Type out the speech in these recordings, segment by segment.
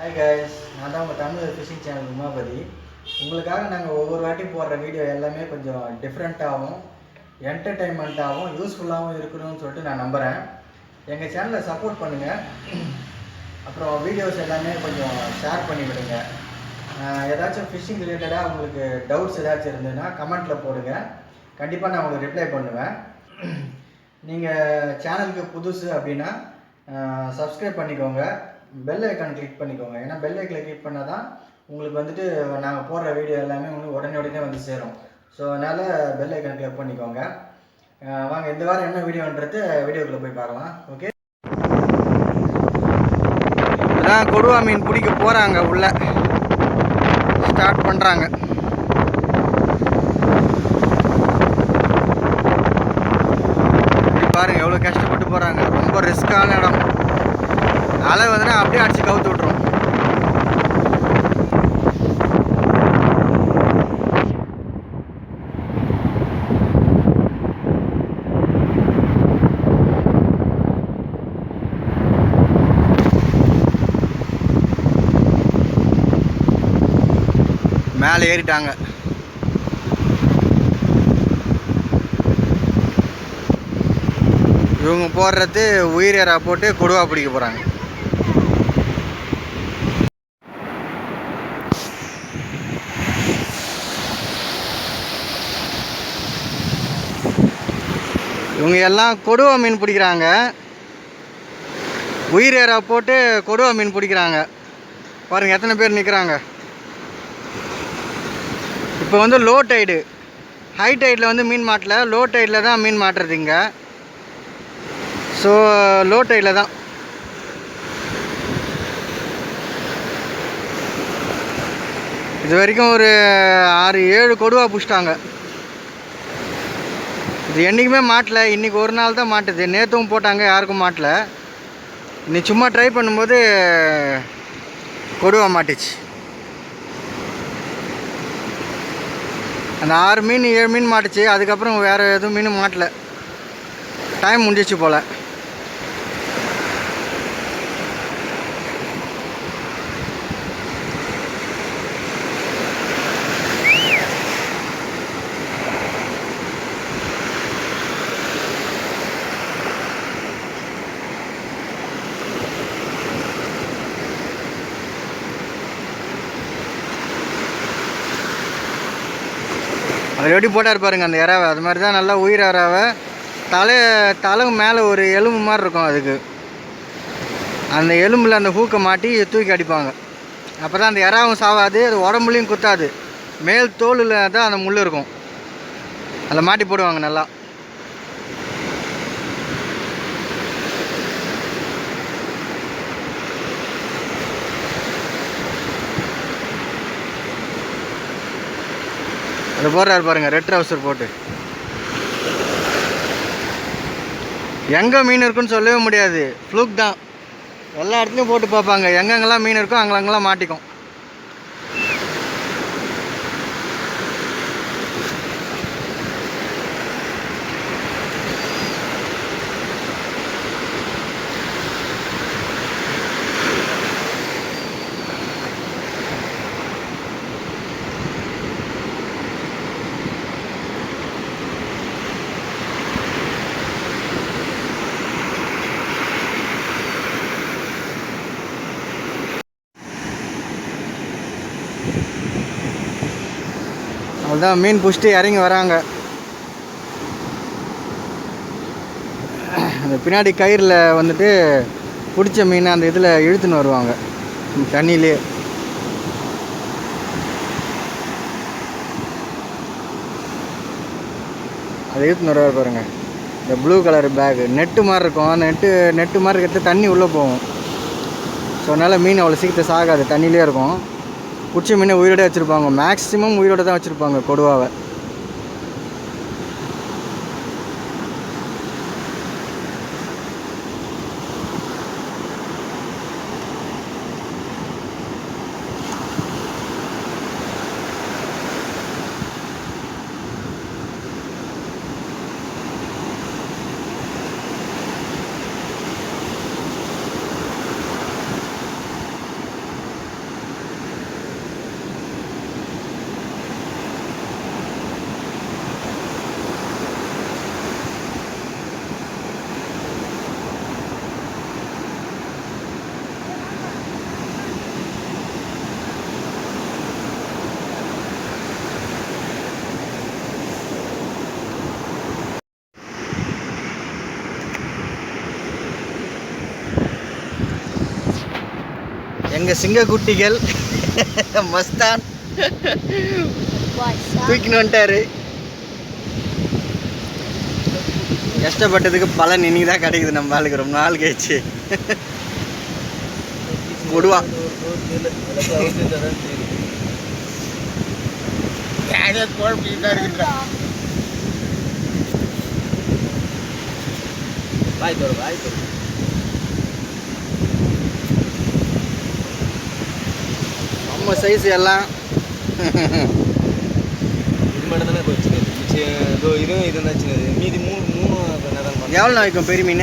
Hi guys நான் தான் உங்கள் தமிழ் ஃபிஷிங் சேனல் உமாபதி. உங்களுக்காக நாங்கள் ஒவ்வொரு வாட்டி போடுற வீடியோ எல்லாமே கொஞ்சம் டிஃப்ரெண்ட்டாகவும் என்டர்டெயின்மெண்ட்டாகவும் யூஸ்ஃபுல்லாகவும் இருக்கணும்னு சொல்லிட்டு நான் நம்புகிறேன் எங்கள் சேனலை சப்போர்ட் பண்ணுங்கள் அப்புறம் வீடியோஸ் எல்லாமே கொஞ்சம் ஷேர் பண்ணி விடுங்க. ஏதாச்சும் ஃபிஷிங் ரிலேட்டடாக உங்களுக்கு டவுட்ஸ் ஏதாச்சும் இருந்ததுன்னா கமெண்ட்டில் போடுங்க. கண்டிப்பாக நான் உங்களுக்கு ரிப்ளை பண்ணுவேன். நீங்கள் சேனலுக்கு புதுசு அப்படின்னா சப்ஸ்கிரைப் பண்ணிக்கோங்க. பெல் ஐக்கான் கிளிக் பண்ணிக்கோங்க. ஏன்னா பெல் ஐக்கனை கிளிக் பண்ணால் தான் உங்களுக்கு வந்துட்டு நாங்கள் போடுற வீடியோ எல்லாமே உங்களுக்கு உடனே உடனே வந்து சேரும். ஸோ அதனால் பெல் ஐக்கான் கிளிக் பண்ணிக்கோங்க. வாங்க இந்த வாரம் என்ன வீடியோன்றது வீடியோக்குள்ளே போய் பார்க்கலாம். ஓகே இதான் கொடுவா மீன் பிடிக்க போகிறாங்க உள்ள. ஸ்டார்ட் பண்ணுறாங்க பாருங்க எவ்வளோ கஷ்டப்பட்டு போகிறாங்க ரொம்ப ரிஸ்க்கான இடம். அலை வந்துன்னா அப்படியே அடிச்சு கவுத்து விட்ரும் மேலே ஏறிட்டாங்க. இவங்க போடுறது உயிரேரா போட்டு கொடுவா பிடிக்க போகிறாங்க இவங்க எல்லாம் கொடுவா மீன் பிடிக்கிறாங்க. உயிர் ஏறா போட்டு கொடுவா மீன் பிடிக்கிறாங்க. பாருங்கள் எத்தனை பேர் நிற்கிறாங்க இப்போ வந்து லோ டைடு ஹை டைடில் வந்து மீன் மாட்டல. லோ டைடில் தான் மீன் மாட்டுறது இங்கே. ஸோ லோ டைடில் தான். இது வரைக்கும் ஒரு ஆறு ஏழு கொடுவா பிடிச்சிட்டாங்க. இது என்றைக்குமே மாட்டல. இன்றைக்கி ஒரு நாள் தான் மாட்டுது. நேற்றும் போட்டாங்க யாருக்கும் மாட்டல. இன்னைக்கு சும்மா ட்ரை பண்ணும்போது கொடுவா மாட்டுச்சு. அந்த ஆறு மீன் ஏழு மீன் மாட்டுச்சு. அதுக்கப்புறம் வேறு எதுவும் மீன் மாட்டல. டைம் முடிஞ்சிச்சு போல். எப்படி போட்டார் பாருங்க அந்த இறாவை. அது மாதிரி தான் நல்லா உயிர் இறாவை. தலை தலை மேலே ஒரு எலும்பு மாதிரி இருக்கும் அதுக்கு. அந்த எலும்பில் அந்த ஹூக்கை மாட்டி தூக்கி அடிப்பாங்க. அப்போ தான் அந்த இறாவும் சாவாது அது உடம்புலையும் குத்தாது. மேல் தோலில் தான் அந்த முள் இருக்கும். அதில் மாட்டி போடுவாங்க நல்லா. அது போடுறாரு பாருங்கள் ரெட் ட்ரவுசர் போட்டு. எங்கே மீன் இருக்குன்னு சொல்லவே முடியாது. ஃப்ளூக் தான். எல்லா இடத்துலையும் போட்டு பார்ப்பாங்க. எங்கெங்கெல்லாம் மீன் இருக்கோ அங்கெல்லாம் மாட்டிக்கும். அதான் மீன் பிடிச்சிட்டு இறங்கி வராங்க. அந்த பின்னாடி கயிறில் வந்துட்டு பிடிச்ச மீனை அந்த இதில் இழுத்துன்னு வருவாங்க. தண்ணியிலே. அதை இழுத்துன்னு வருவார் பாருங்கள் இந்த ப்ளூ கலர் பேகு நெட்டு மாதிரி இருக்கும். அந்த நெட்டு நெட்டு மாதிரி இருக்கிறது தண்ணி உள்ளே போகும். ஸோ அதனால் மீன் அவ்வளோ சீக்கிரத்தை சாகாது. தண்ணியிலே இருக்கும். பிடிச்ச மீனை உயிரோட வச்சுருப்பாங்க. மேக்ஸிமம் உயிரோட தான் வச்சுருப்பாங்க கொடுவாவை. எங்க சிங்க குட்டிகள் மஸ்தான். தூக்கின்னு வந்துட்டாரு. கஷ்டப்பட்டதுக்கு பலன் இன்னைக்கு தான் கிடைக்குது நம்ம ஆளுக்கு. ரொம்ப நாள் கழிச்சு. கொடுவா பாய் தோற பாய் தோற நம்ம சைஸ் எல்லாம். இது மட்டும் தானே சின்னது இதுவும் இது தான் சின்னது மீதி மூணு மூணு. எவ்வளோ வைக்கும் பெரிய மீன்?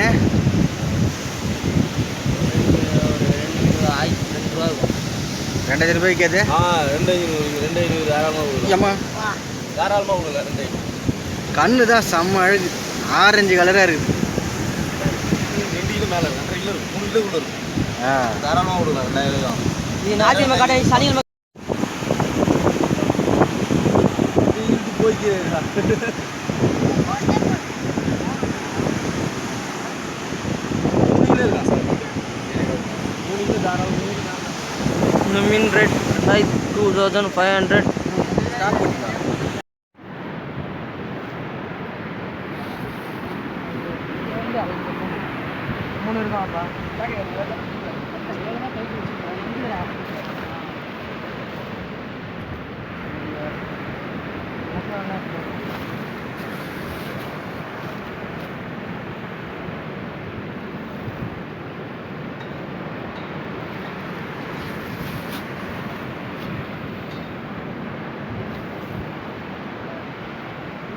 ரெண்டாயிரம் ரூபாய்க்கு அது ஆ ரெண்டு ஐநூறு ரெண்டு ஐநூறு தாராளமாக ஏம்மா? தாராளமாக கொடுக்கலாம் ரெண்டு ஐநூறு. கண்ணு தான் செம்ம அழகு. ஆரஞ்சு கலராக இருக்குது. ரெண்டு கிலோ மேலே ரெண்டரை கிலோ மூணு கிலோ கூட இருக்கும் ஆ. தாராளமாக கொடுக்கலாம் ரெண்டாயிரம் இது ஞாயிற்றுக்கிழமை கடை சனிக்கிழமை. மீன் rate two thousand five hundred மூணு இருக்காப்பா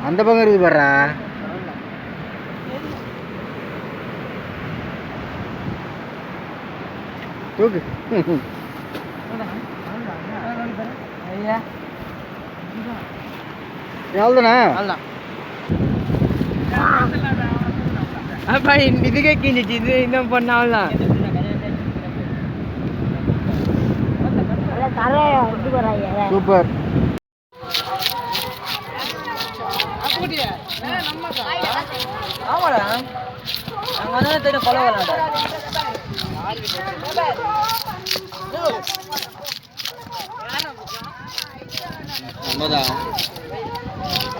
அந்த பக்கம் இருக்குது பாடுறா தூக்கு. அவ்வளோதான் அப்பா இதுக்கே கிஞ்சிச்சு இது இன்னும் பண்ண அவ்வளோதான் சூப்பர். ஆமாடா. நாங்கள் வந்து தெரியும் கொலை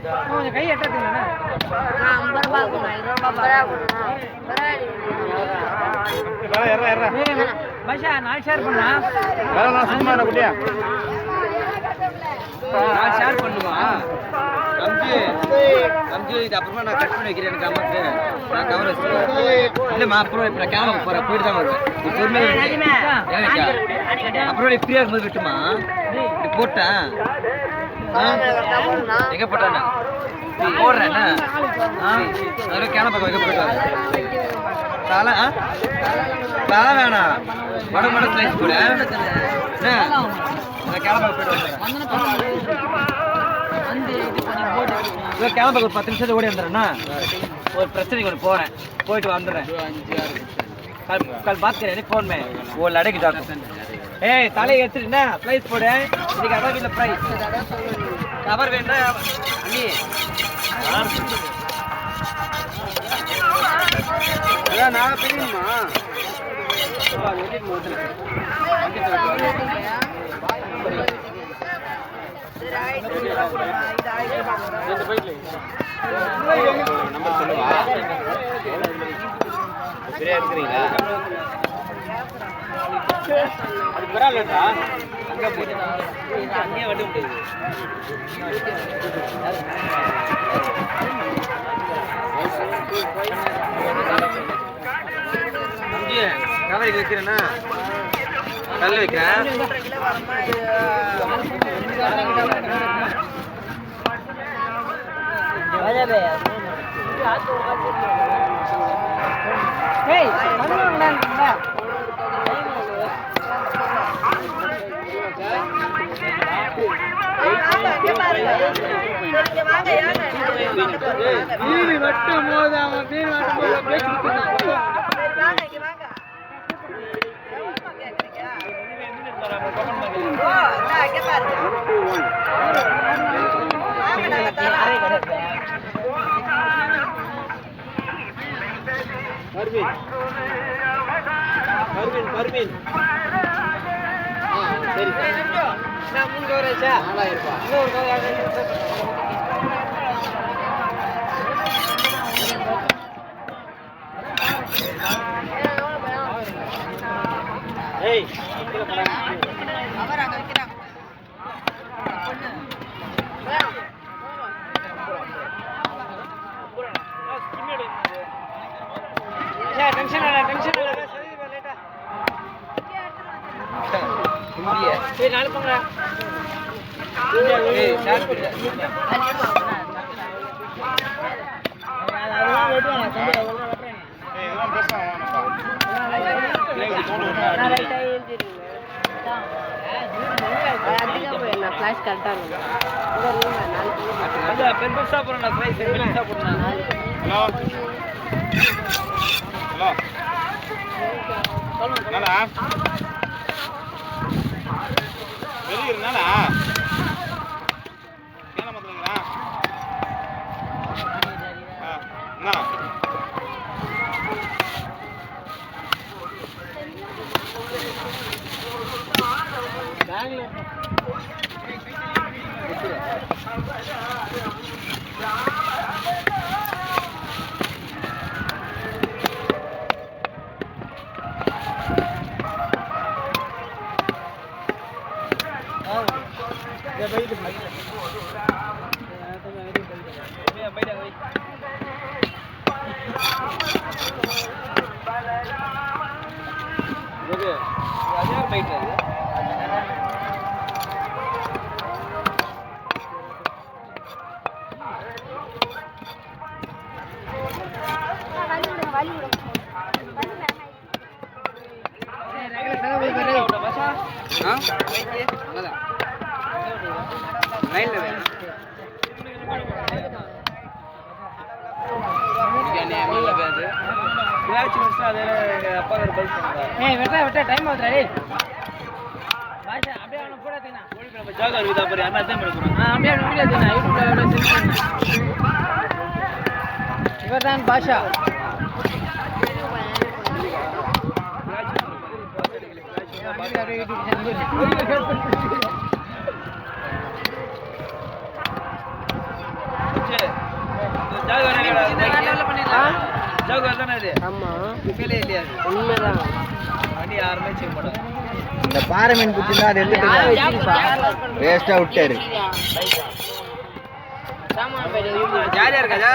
கொஞ்சம் கை எட்டத்துங்கண்ணா நான் ஷேர் பண்ணா நான் ஷேர் பண்ணுமா அம்ஜி அம்ஜி இது அப்புறமா நான் கட் பண்ணி வைக்கிறேன் எனக்கு அமௌண்ட் நான் கவர் இல்லைம்மா அப்புறம் இப்போ நான் கேமரா போகிறேன் போயிட்டு தான் வருவேன் அப்புறம் ஃப்ரீயாக இருக்கும்போது விட்டுமா போட்டேன்? எங்க போட்டானே? போடுறேன் அது கேன பக்கம் எங்க போயிட்டு தலை தலை வேணாம். வட மட ஸ்லைஸ் கூட ஓடி வந்துடுறேன்னா ஒரு பிரச்சனைக்கு ஒரு போகிறேன் போயிட்டு வந்துடுறேன். கல் பார்த்துக்கிறேன் ஃபோன் மே. அடைக்கு டாக்டர் ஏய் தலை எடுத்துட்டு ப்ரைஸ் போடு. இதுக்கு அதான் வீட்டில் ப்ரைஸ் கவர் வேண்டாம் அண்ணி. நான் பிரியணுமா நம்பர் சொல்லுவா. ஃப்ரீயாக இருக்கிறீங்களா? அங்கே வைக்கிறேன்னா கல் வைக்கிறேன் ஏய் பண்ணுங்கடா மீன் வெட்டும் போது அவன் மீன் வெட்டும் போது பேசிட்டு பர்வீன் பர்வீன் பர்வீன். ஆ சரி. நான் மூணு கவர் ஆச்சா நாலாயிரம் இன்னொரு கவர் ஏய் டென்ஷன் இல்ல டென்ஷன் இல்ல சரி லேட்டா நாலு போங்க ஃபிளாஷ் கரெக்டாக இருக்கும் அந்த பெருசா ஹலோ ஹலோ வெளியே அதே ஆ அதான் லைன்ல வேணும் அப்பா ஒரு பல்ஸ் ஏய் வெட்ட வெட்ட டைம் ஆகுதுடா டேய் பாஷா அப்படியே அவன போட தேனா ஜாகா இருக்குதா பாரு பண்ணுறோம் ஆ அப்படியே வீடியோ யூடியூப்ல சென்ட் பண்ணு பாஷா ஆமாம் ஃபீலே இல்லையா அது உண்மைதான் இந்த பாறை மீன் குத்தினா அது எடுத்துட்டு வேஸ்டா விட்டாரு ஜாலியா இருக்காதா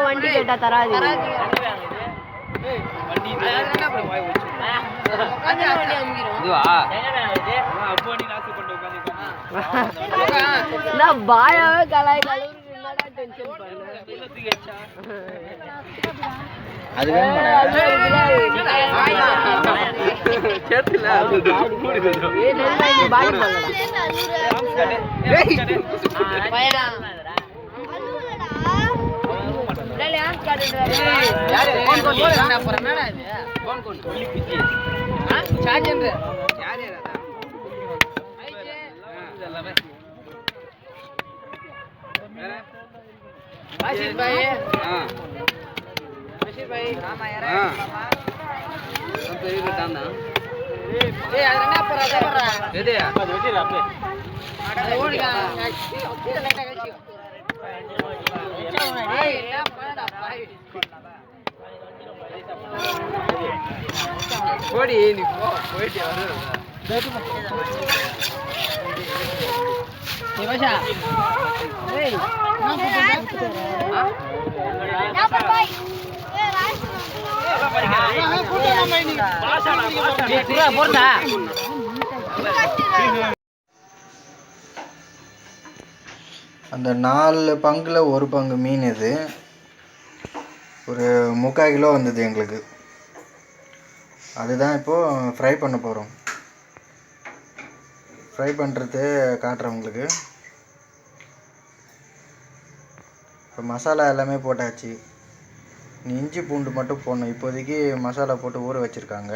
வண்டி கேட்டா தராது. நான் பாயாவே கலாய் டென்ஷன் அது வேணுமாடா சேர்த்துல ஏய் நல்லா நீ பாடி பண்ணலடா ஃபோன் கொண்டு வரேன் அப்புறம் என்னடா இது ஃபோன் கொண்டு ஆ சார்ஜர் எல்லாமே பாஷிர் பாய் ஆ பஷீர் பாய் ஆ பெரிய போடி நீ போ போயிட்டு வரு ஏய் பாஷா ஏய் ஏய் குரா போறடா அந்த நாலு பங்கில் ஒரு பங்கு மீன் இது. ஒரு முக்கால் கிலோ வந்தது எங்களுக்கு. அதுதான் இப்போது ஃப்ரை பண்ண போகிறோம் ஃப்ரை பண்ணுறது காட்டுறேன் உங்களுக்கு. இப்போ மசாலா எல்லாமே போட்டாச்சு. நீ இஞ்சி பூண்டு மட்டும் போடணும். இப்போதைக்கு மசாலா போட்டு ஊற வச்சுருக்காங்க.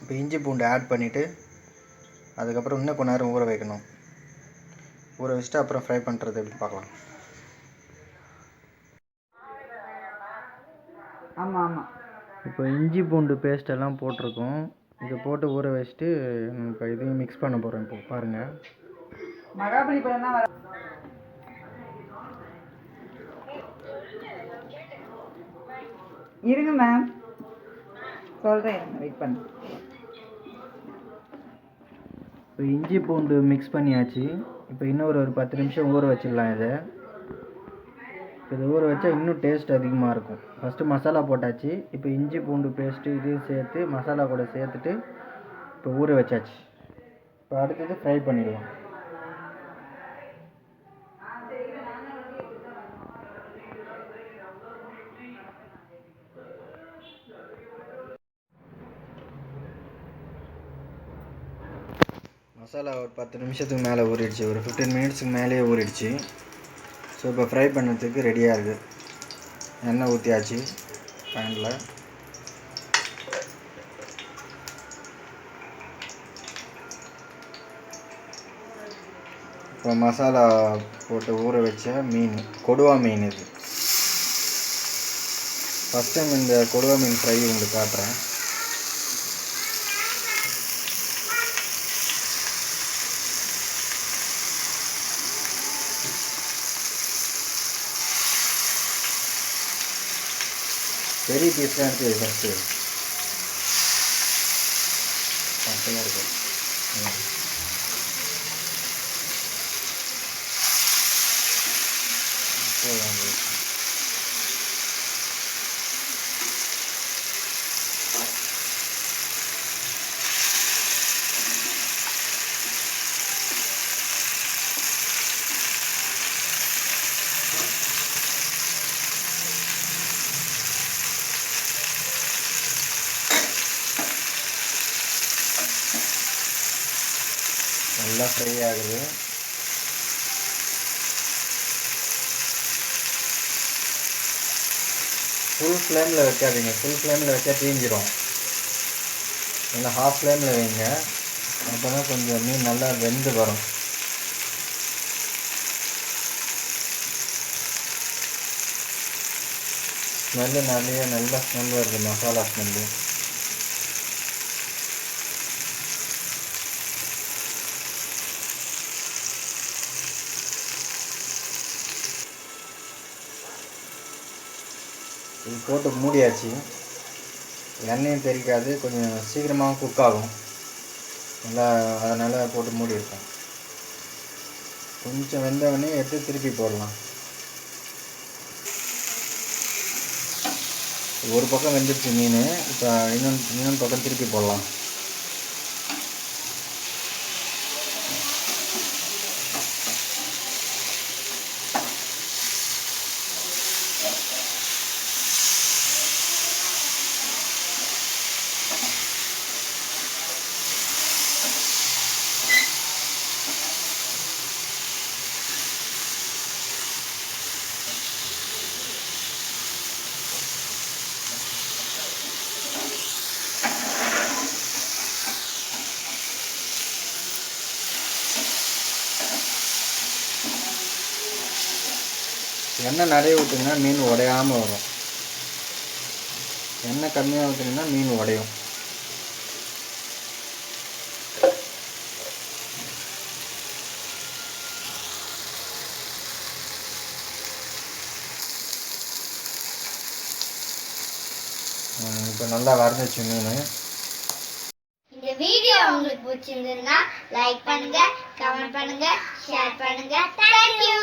இப்போ இஞ்சி பூண்டு ஆட் பண்ணிவிட்டு அதுக்கப்புறம் இன்னும் கொஞ்ச நேரம் ஊற வைக்கணும். ஊற வச்சுட்டு அப்புறம் ஃப்ரை பண்ணுறது எப்படி பார்க்கலாம். ஆமா ஆமா. இப்போ இஞ்சி பூண்டு பேஸ்ட் எல்லாம் போட்டிருக்கோம். இதை போட்டு ஊற வச்சுட்டு இப்போ இதையும் மிக்ஸ் பண்ண போகிறோம் இப்போ பாருங்கள் மகாபலிபுரம் தான் இருங்க மேம் சொல்றேன் இருங்க வெயிட் பண்ணு இப்போ இஞ்சி பூண்டு மிக்ஸ் பண்ணியாச்சு. இப்போ இன்னொரு ஒரு பத்து நிமிஷம் ஊற வச்சிடலாம் இதை. இது ஊற வச்சா இன்னும் டேஸ்ட் அதிகமாக இருக்கும். ஃபஸ்ட்டு மசாலா போட்டாச்சு. இப்போ இஞ்சி பூண்டு பேஸ்ட்டு இதையும் சேர்த்து மசாலா கூட சேர்த்துட்டு இப்போ ஊற வச்சாச்சு. இப்போ அடுத்தது ஃப்ரை பண்ணிடலாம். மசாலா ஒரு பத்து நிமிஷத்துக்கு மேலே ஊறிடுச்சு. ஒரு ஃபிஃப்டீன் மினிட்ஸுக்கு மேலேயே ஊறிடுச்சு. ஸோ இப்போ ஃப்ரை பண்ணுறதுக்கு ரெடியாக இருக்குது எண்ணெய் ஊற்றியாச்சு பேனில் இப்போ மசாலா போட்டு ஊற வச்ச மீன் கொடுவா மீன் இது. ஃபஸ்ட் டைம் இந்த கொடுவா மீன் ஃப்ரை உங்களுக்கு காட்டுறேன். பெரிய பீஸ்லாம் எடுத்து ஃபஸ்ட்டு அப்படியே இருக்கும் ம். போதும் அது. நல்லா ஃப்ரை ஆகுது. ஃபுல் ஃப்ளேமில் வைக்காதீங்க. ஃபுல் ஃப்ளேமில் வச்சா தீஞ்சிரும். இல்லை ஹாஃப் ஃப்ளேமில் வைங்க. அப்போ தான் கொஞ்சம் மீன் நல்லா வெந்து வரும். ஸ்மெல்லு நிறைய நல்ல ஸ்மெல் வருது மசாலா ஸ்மெல்லு போட்டு மூடியாச்சு. எண்ணெயும் தெரிக்காது கொஞ்சம் சீக்கிரமாகவும் குக் ஆகும். நல்லா அதனால் போட்டு மூடி கொஞ்சம் வெந்தவொடனே எடுத்து திருப்பி போடலாம். ஒரு பக்கம் வெந்துருச்சு மீன் இப்போ இன்னொன்று இன்னொன்று பக்கம் திருப்பி போடலாம். எண்ணெய் நிறைய ஊற்றுங்கன்னா மீன் உடையாமல் வரும். எண்ணெய் கம்மியாக ஊற்றுனீங்கன்னா மீன் உடையும். இப்போ நல்லா வரைஞ்சிச்சு மீன். இந்த வீடியோ உங்களுக்கு பிடிச்சிருந்ததுன்னா லைக் பண்ணுங்க கமெண்ட் பண்ணுங்க ஷேர் பண்ணுங்க. தேங்க்யூ